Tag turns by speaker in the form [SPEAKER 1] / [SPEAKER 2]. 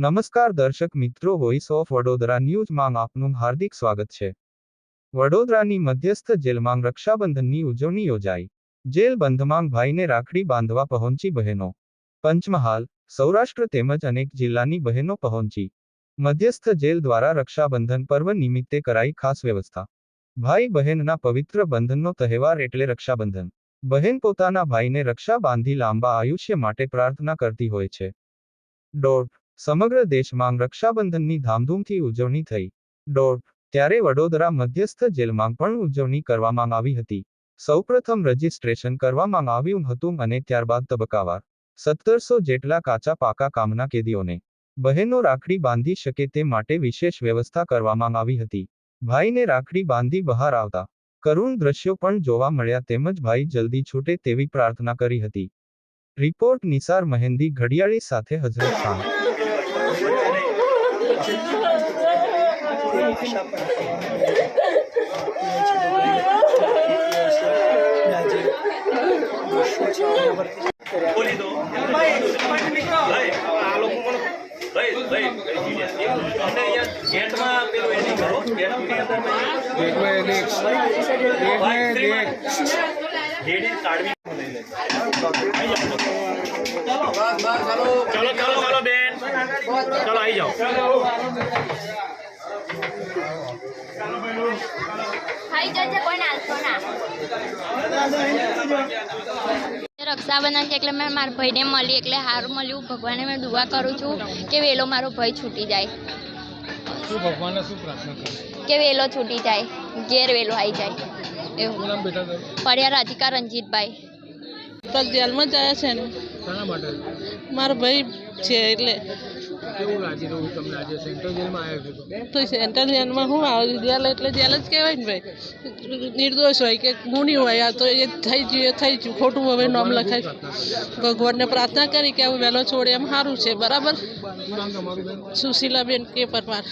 [SPEAKER 1] નમસ્કાર દર્શક મિત્રો વોઇસ ઓફ વડોદરા ન્યૂઝમાં આપનું હાર્દિક સ્વાગત છે. વડોદરાની મધ્યસ્થ જેલમાં રક્ષાબંધનની ઉજવણી યોજાઈ. જેલ બંધમાં ભાઈને રાખડી બાંધવા પહોંચી બહેનો. પંચમહાલ, સૌરાષ્ટ્ર તેમજ અનેક જિલ્લાની બહેનો પહોંચી. મધ્યસ્થ જેલ દ્વારા રક્ષાબંધન પર્વ નિમિત્તે કરાઈ ખાસ વ્યવસ્થા. ભાઈ બહેનના પવિત્ર બંધનનો તહેવાર એટલે રક્ષાબંધન. બહેન પોતાના ભાઈને રક્ષા બાંધી લાંબા આયુષ્ય માટે પ્રાર્થના કરતી હોય છે. ડોટ સમગ્ર દેશમાં રક્ષાબંધનની ધામધૂમથી ઉજવણી થઈ. દોઢ ત્યારે વડોદરા મધ્યસ્થ જેલમાં પણ ઉજવણી કરવામાં આવી હતી. સૌપ્રથમ રજીસ્ટ્રેશન કરવામાં આવ્યું હતું અને ત્યારબાદ તબક્કાવાર. સત્તરસો જેટલા કાચા પાકા કામના કેદીઓને બહેનો રાખડી બાંધી શકે તે માટે વિશેષ વ્યવસ્થા કરવામાં આવી હતી. ભાઈને રાખડી બાંધી બહાર આવતા કરુણ દ્રશ્યો પણ જોવા મળ્યા તેમજ ભાઈ જલ્દી છૂટે તેવી પ્રાર્થના કરી હતી. રિપોર્ટ નિસાર મહેંદી ઘડિયાળી સાથે હજરત ખાન.
[SPEAKER 2] કાઢવી ચલો ચલો ચલો બેન ચલો આવી જાઓ.
[SPEAKER 3] રક્ષાબંધન છે એટલે મેં મારા ભાઈને મળી એટલે સારું મળ્યું. ભગવાને મેં દુઆ કરું છું કે વેલો મારો ભાઈ છૂટી જાય.
[SPEAKER 4] શું ભગવાનને શું પ્રાર્થના કરી?
[SPEAKER 3] કે વેલો છૂટી જાય ઘેર વેલો આવી જાય. એવું. પડ્યા રાધિકા રંજીતભાઈ.
[SPEAKER 5] તો જેલમાં જ આવ્યા છે ને. મારો ભાઈ છે એટલે
[SPEAKER 4] કેવું લાગી રહ્યું તમને આજે સેન્ટ્રલ જેલમાં આવ્યો હતો
[SPEAKER 5] તો? સેન્ટ્રલ જેલમાં હું આવું જેલ એટલે જેલ જ કહેવાય ને ભાઈ. નિર્દોષ હોય કે ગુણી હોય આ તો એ થઈ ગયું એ થઈ ગયું. ખોટું હવે નામ લખાય. ભગવાનને પ્રાર્થના કરી કે હવે વહેલો છોડે એમ સારું છે બરાબર? સુશીલાબેન કે પરમાર.